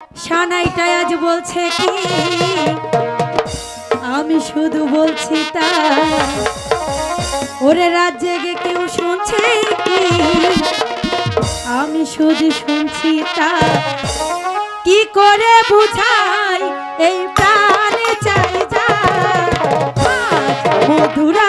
সানাইটা আজ বলছে কি, আমি শুধু বলছি তা ওরে রাত জেগে কেউ শুনছে কি, আমি শুধু শুনছি তা কি করে বুঝাই এই প্রাণে চাই যা? মধুরা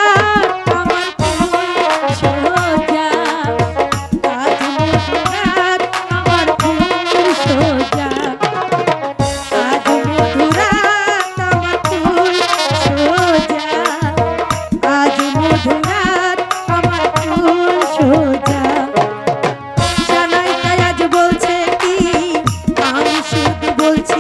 আসিয়া বলছি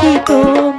আছি